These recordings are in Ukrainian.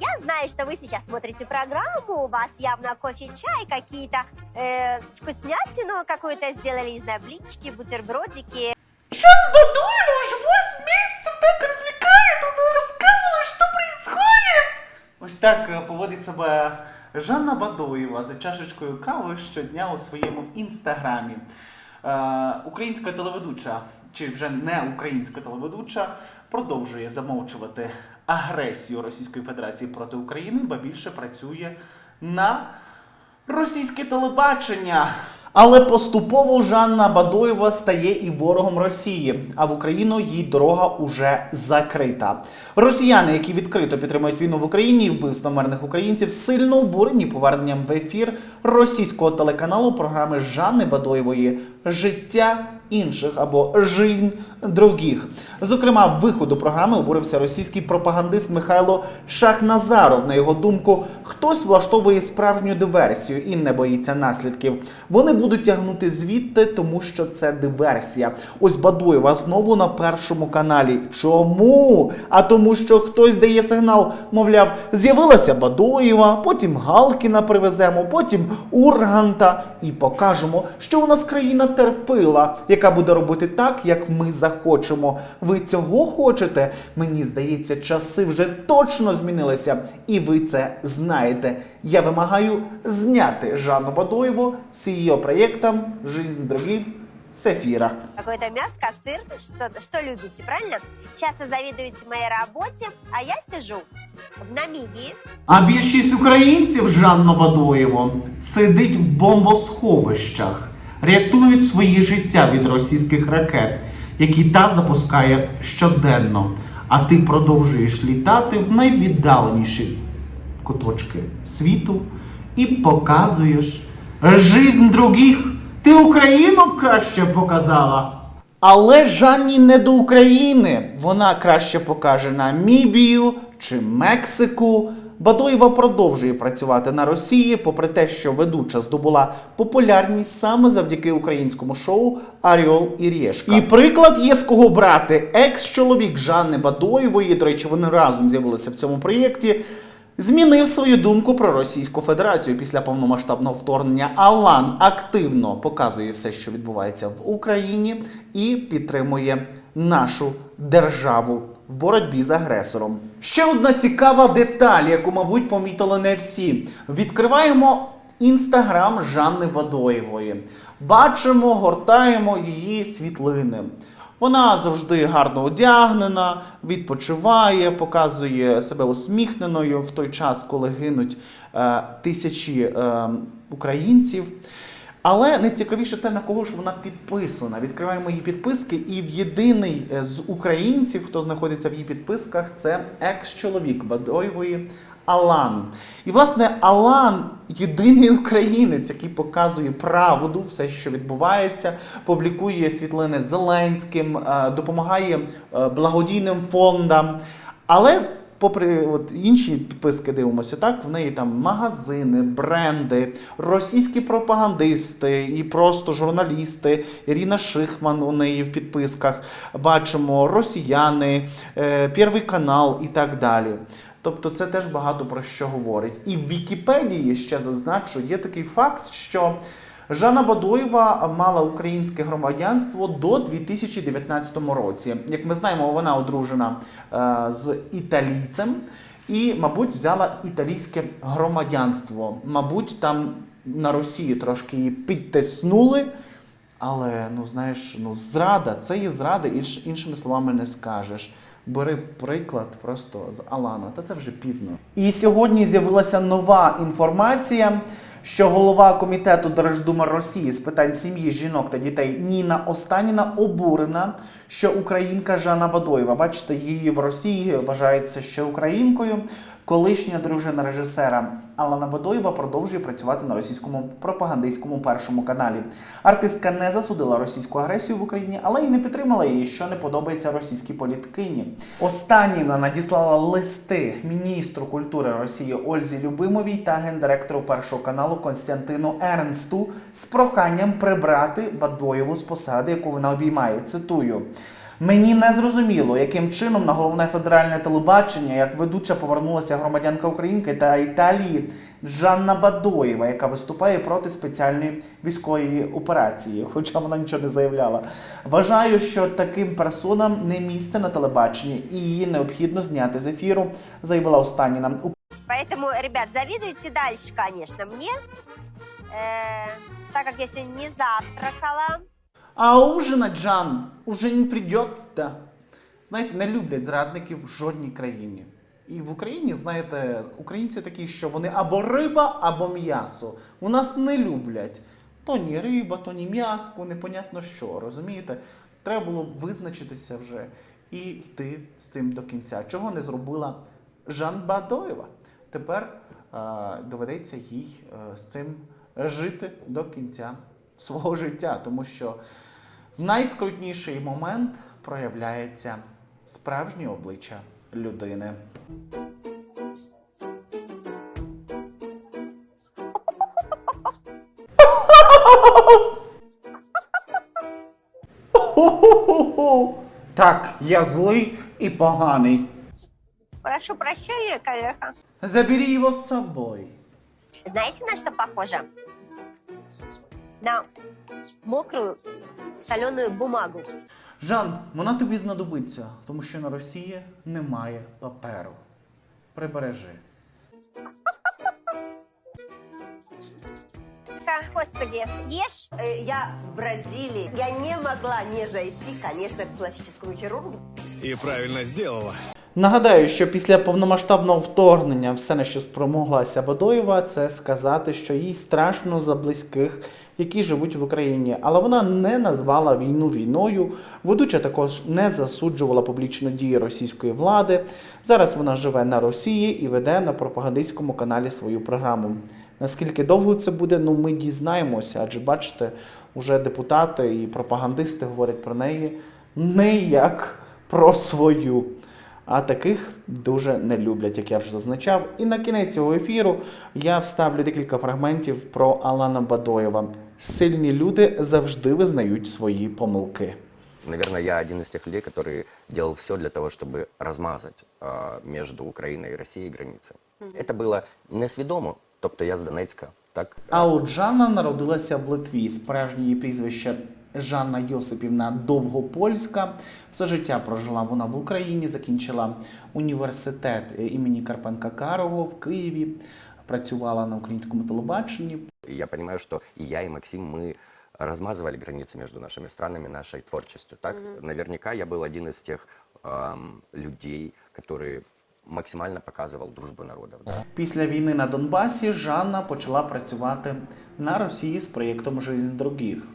я знаю, что вы сейчас смотрите программу, у вас явно кофе, чай, какие-то э, вкуснятину какую-то сделали, не знаю, блинчики, бутербродики. Жан Бадоева уже 8 месяцев так развлекает, он рассказывает, что происходит. Ось так е, поводить себе Жанна Бадоєва за чашечкою кави щодня у своєму інстаграмі. Е, українська телеведуча, чи вже не українська телеведуча, продовжує замовчувати агресію Російської Федерації проти України, ба більше працює на російське телебачення. Але поступово Жанна Бадоєва стає і ворогом Росії, а в Україну їй дорога уже закрита. Росіяни, які відкрито підтримують війну в Україні вбивство мирних українців, сильно обурені поверненням в ефір російського телеканалу програми Жанни Бадоєвої Життя інших або Жизнь других. Зокрема, виходу програми обурився російський пропагандист Михайло Шахназаров. На його думку, хтось влаштовує справжню диверсію і не боїться наслідків. Вони будуть тягнути звідти, тому що це диверсія. Ось Бадоєва знову на першому каналі. Чому? А тому, що хтось дає сигнал, мовляв, з'явилася Бадоєва, потім Галкіна привеземо, потім Урганта і покажемо, що у нас країна терпила, яка буде робити так, як ми захочемо. Ви цього хочете? Мені здається, часи вже точно змінилися, і ви це знаєте. Я вимагаю зняти Жанну Бадоєву з її проєктом «Жизнь других» з ефіра. Какое-то мяско, сыр, что, что любите, правильно? Часто завидуете моей работе, а я сижу в Намибии, А більшість українців Жанна Бадоєво сидить в бомбосховищах, рятують свої життя від російських ракет, які та запускає щоденно. А ти продовжуєш літати в найвіддаленіші куточки світу і показуєш жизнь других. Ти Україну б краще показала. Але Жанні не до України. Вона краще покаже Намібію чи Мексику. Бадоєва продовжує працювати на Росії, попри те, що ведуча здобула популярність саме завдяки українському шоу Аріол і Рєшка. І приклад є з кого брати. Екс-чоловік Жанни Бадоєвої, до речі, вони разом з'явилися в цьому проєкті. Змінив свою думку про Російську Федерацію після повномасштабного вторгнення. Алан активно показує все, що відбувається в Україні, і підтримує нашу державу в боротьбі з агресором. Ще одна цікава деталь, яку, мабуть, помітили не всі. Відкриваємо інстаграм Жанни Бадоєвої. Бачимо, гортаємо її світлини. Вона завжди гарно одягнена, відпочиває, показує себе усміхненою в той час, коли гинуть е, тисячі е, українців. Але найцікавіше те, на кого ж вона підписана. Відкриваємо її підписки, і в єдиний е, з українців, хто знаходиться в її підписках, це екс-чоловік Бадоєвої Алан. І, власне, Алан єдиний українець, який показує правду, все, що відбувається, публікує світлини Зеленським, е, допомагає е, благодійним фондам. Але попри от інші підписки дивимося, так в неї там магазини, бренди, російські пропагандисти і просто журналісти. Ірина Шихман у неї в підписках. Бачимо росіяни, е, Первий канал і так далі. Тобто це теж багато про що говорить. І в Вікіпедії ще зазначу, є такий факт, що Жанна Бадоєва мала українське громадянство до 2019 році. Як ми знаємо, вона одружена е, з італійцем і, мабуть, взяла італійське громадянство. Мабуть, там на Росії трошки її підтиснули. Але ну знаєш, ну зрада, це є зрада, інш, іншими словами не скажеш. Бери приклад просто з Алана, та це вже пізно. І сьогодні з'явилася нова інформація, що голова комітету Держдуми Росії з питань сім'ї, жінок та дітей Ніна Останіна обурена, що українка Жанна Бадоєва, бачите, її в Росії вважається ще українкою. Колишня дружина режисера Алана Бадоєва продовжує працювати на російському пропагандистському першому каналі. Артистка не засудила російську агресію в Україні, але й не підтримала її, що не подобається російській політкині. Останніна надіслала листи міністру культури Росії Ользі Любимовій та гендиректору першого каналу Константину Ернсту з проханням прибрати Бадоєву з посади, яку вона обіймає. Цитую. Мені не зрозуміло, яким чином на головне федеральне телебачення, як ведуча повернулася громадянка Українки та Італії Жанна Бадоєва, яка виступає проти спеціальної військової операції, хоча вона нічого не заявляла. Вважаю, що таким персонам не місце на телебаченні і її необхідно зняти з ефіру, заявила останні у Поэтому, ребят, завидуйте дальше, конечно, мне, Э, так как я сегодня не завтракала. А ужинать, Жан, уже не придется. Знаєте, не люблять зрадників в жодній країні. І в Україні, знаєте, українці такі, що вони або риба, або м'ясо. У нас не люблять. То ні риба, то ні м'яско, непонятно що, розумієте? Треба було визначитися вже і йти з цим до кінця. Чого не зробила Жан Бадоєва? Тепер е, доведеться їй е, з цим жити до кінця свого життя, тому що в найскрутніший момент проявляється справжнє обличчя людини. Так, я злий і поганий. Прошу прощения, коллега. Забери його з собою. Знаете, на что похоже? На мокрую соленую бумагу. Жан, вона тобі знадобиться, тому що на Росії немає паперу. Прибережи. Господи, ешь. Э, Я в Бразилии. Я не могла не зайти, конечно, к пластическому хирургу. И правильно сделала. Нагадаю, що після повномасштабного вторгнення все, на що спромоглася Бадоєва, це сказати, що їй страшно за близьких, які живуть в Україні. Але вона не назвала війну війною. Ведуча також не засуджувала публічно дії російської влади. Зараз вона живе на Росії і веде на пропагандистському каналі свою програму. Наскільки довго це буде, ну ми дізнаємося, адже бачите, уже депутати і пропагандисти говорять про неї не як про свою. А таких дуже не люблять, як я вже зазначав. І на кінець цього ефіру я вставлю декілька фрагментів про Алана Бадоєва. Сильні люди завжди визнають свої помилки. Наверное, я один из тех людей, который делал все для того, чтобы размазать а, между Украиной и Россией границы. Это было несвідомо, тобто я з Донецька, так? А от Жанна народилася в Литві. Справжнє її прізвище Жанна Йосипівна Довгопольська. Все життя прожила вона в Україні, закінчила університет імені Карпенка Карого в Києві, працювала на українському телебаченні. И я понимаю, что и я, и Максим, мы размазывали границы между нашими странами, нашей творчестью, так? Наверняка я был один из тех ам, людей, который максимально показывал дружбу народов. да. Після війни на Донбасі Жанна почала працювати на Росії з проєктом Жизнь других.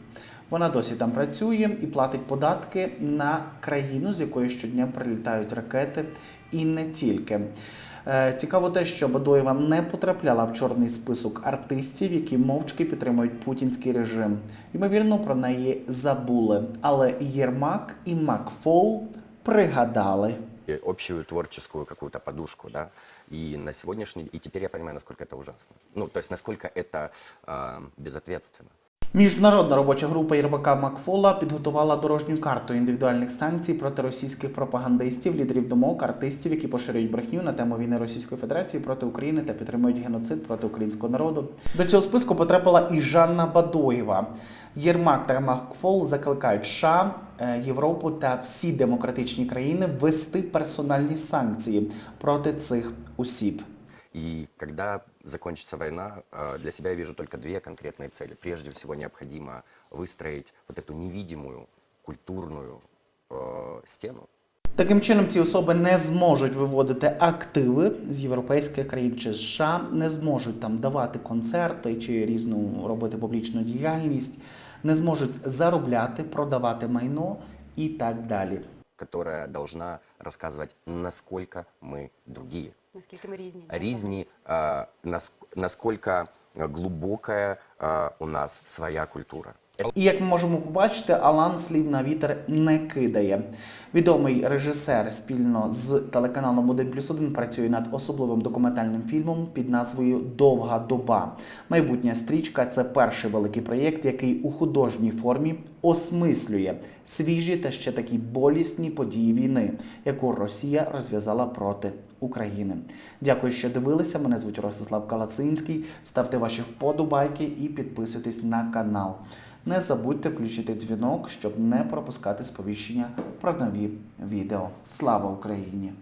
Вона досі там працює і платить податки на країну, з якої щодня прилітають ракети, і не тільки. Е, Цікаво те, що Бадоєва не потрапляла в чорний список артистів, які мовчки підтримують путінський режим. Ймовірно, про неї забули. Але Єрмак і Макфол пригадали. Общую творческую какую-то подушку, да, и на сегодняшний и теперь я понимаю, насколько это ужасно. Ну, то есть, насколько это а, безответственно. Міжнародна робоча група Єрмака Макфола підготувала дорожню карту індивідуальних санкцій проти російських пропагандистів, лідерів думок, артистів, які поширюють брехню на тему війни Російської Федерації проти України та підтримують геноцид проти українського народу. До цього списку потрапила і Жанна Бадоєва. Єрмак та Макфол закликають США, е, Європу та всі демократичні країни ввести персональні санкції проти цих осіб. И когда закончится война, э, для себя я вижу только две конкретные цели. Прежде всего необходимо выстроить вот эту невидимую культурную э, стену, Таким чином, ці особи не зможуть виводити активи з європейських країн чи США, не зможуть там давати концерти чи різну робити публічну діяльність, не зможуть заробляти, продавати майно і так далі. которая должна рассказывать, насколько мы другие. Наскільки ми різні. Різні, нас- насколько глубокая у нас своя культура. І як ми можемо побачити, Алан слів на вітер не кидає. Відомий режисер спільно з телеканалом 1 плюс 1 працює над особливим документальним фільмом під назвою Довга доба. Майбутня стрічка це перший великий проєкт, який у художній формі осмислює свіжі та ще такі болісні події війни, яку Росія розв'язала проти України. Дякую, що дивилися. Мене звуть Ростислав Калацинський. Ставте ваші вподобайки і підписуйтесь на канал. Не забудьте включити дзвінок, щоб не пропускати сповіщення про нові відео. Слава Україні!